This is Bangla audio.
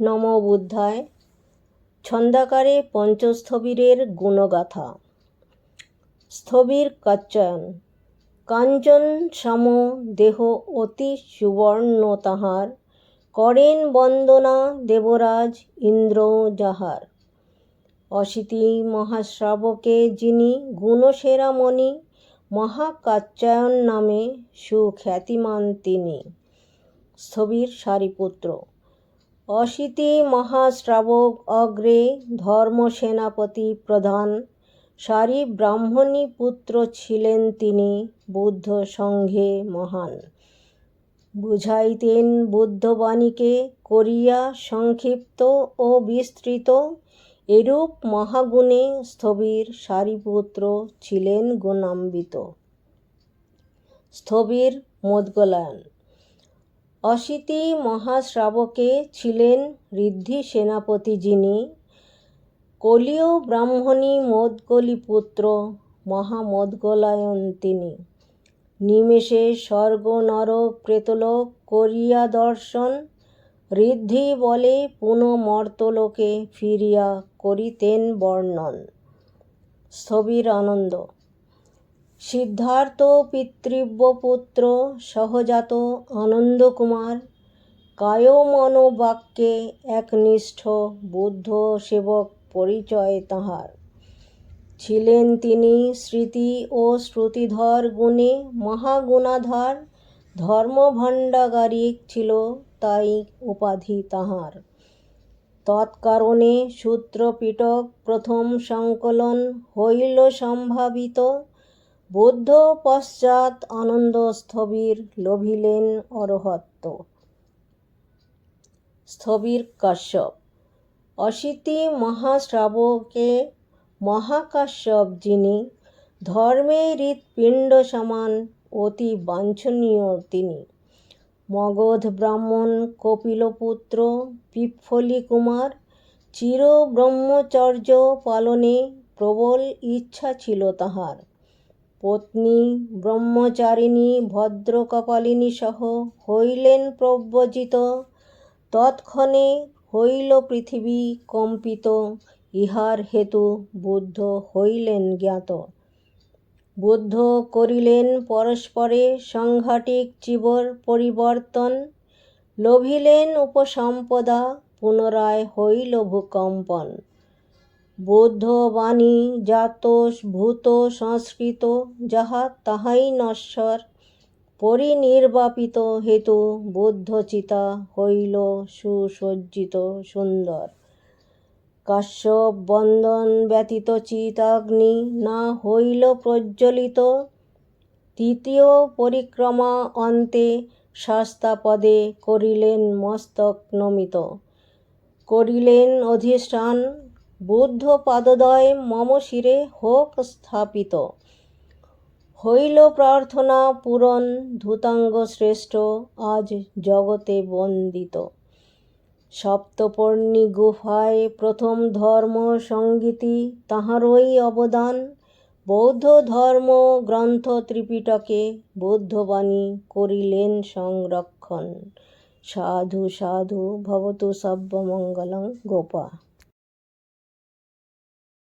নম বুদ্ধায়। ছন্দাকারে পঞ্চস্থবিরের গুণগাথা। স্থবির কাচ্চায়ন। কাঞ্চন সম দেহ অতি সুবর্ণ তাহার। করেন বন্দনা দেবরাজ ইন্দ্র যাহার। অশীতি মহাশ্রাবকে যিনি গুণসেরামণি মহাকাত্যায়ন নামে সুখ্যাতিমান তিনি। স্থবির সারিপুত্র। অশীতি মহাশ্রাবক অগ্রে ধর্মসেনাপতি প্রধান। সারি ব্রাহ্মণী পুত্র ছিলেন তিনি বুদ্ধ সংঘে মহান। বুঝাইতেন বুদ্ধবাণীকে করিয়া সংক্ষিপ্ত ও বিস্তৃত। এরূপ মহাগুণে স্থবির সারিপুত্র ছিলেন গুণাম্বিত। স্থবির মোদগলায়ন। অশীতি মহাশ্রাবকে ছিলেন ঋদ্ধি সেনাপতি যিনি। কলীয় ব্রাহ্মণী মোদগলি পুত্র তিনি। নিমেষে স্বর্গ নরক প্রেতলোক করিয়া দর্শন, ঋদ্ধি বলে পুনঃ মর্তলোকে ফিরিয়া করিতেন বর্ণন। স্থবির আনন্দ সিদ্ধার্থ পিতৃব্য পুত্র সহজাত আনন্দকুমার কায় মন একনিষ্ঠ বুদ্ধ সেবক পরিচয় তাহার। ছিলেন তিনি স্মৃতি ও শ্রুতিধর গুণে মহাগুণাধার, ধর্মভাণ্ডাগারিক ছিল তাই উপাধি তাহার। তৎকারণে সূত্রপিটক প্রথম সংকলন হইল সম্ভাবিত বুদ্ধ পশ্চাৎ আনন্দ স্থবির লভিলেন অরহত্ব। স্থবির কাশ্যপ। অশীতি মহাশ্রাবকে মহাকাশ্যপ যিনি ধর্মে হৃৎপিণ্ড সমান অতি বাঞ্ছনীয় তিনি। মগধ ব্রাহ্মণ কপিলপুত্র পিপ্ফলি কুমার চির ব্রহ্মচর্য পালনে প্রবল ইচ্ছা ছিল তাহার। পত্নী, ব্রহ্মচারিণী, ভদ্রকপালিনী সহ হইলেন প্রব্রজিত। তৎক্ষণে হইল পৃথিবী কম্পিত, ইহার হেতু বুদ্ধ হইলেন জ্ঞাত। বুদ্ধ করিলেন পরস্পরে সংঘাটিক চিবর পরিবর্তন, লভিলেন উপসম্পদা, পুনরায় হইল ভূকম্পন। বৌদ্ধ বাণী জাত ভূত সংস্কৃত যাহা তাহাই নশ্বর। পরিনির্বাপিত হেতু বুদ্ধচিতা হইল সুসজ্জিত সুন্দর। কাশ্যপ বন্দন ব্যতীত চিতাগ্নি না হইল প্রজ্বলিত। তৃতীয় পরিক্রমা অন্তে শাস্তাপদে করিলেন মস্তক নমিত। করিলেন অধিষ্ঠান বুদ্ধ পাদদয় মম শিরে হোক স্থাপিত। হইল প্রার্থনা পূরণ ধূতাঙ্গ শ্রেষ্ঠ আজ জগতে বন্দিত। সপ্তপর্ণী গুহায় প্রথম ধর্ম সঙ্গীতি তাহারই অবদান। বৌদ্ধ ধর্ম গ্রন্থ ত্রিপিটকে বৌদ্ধবাণী করিলেন সংরক্ষণ। সাধু সাধু, ভবতু সব্যমঙ্গলং গোপা।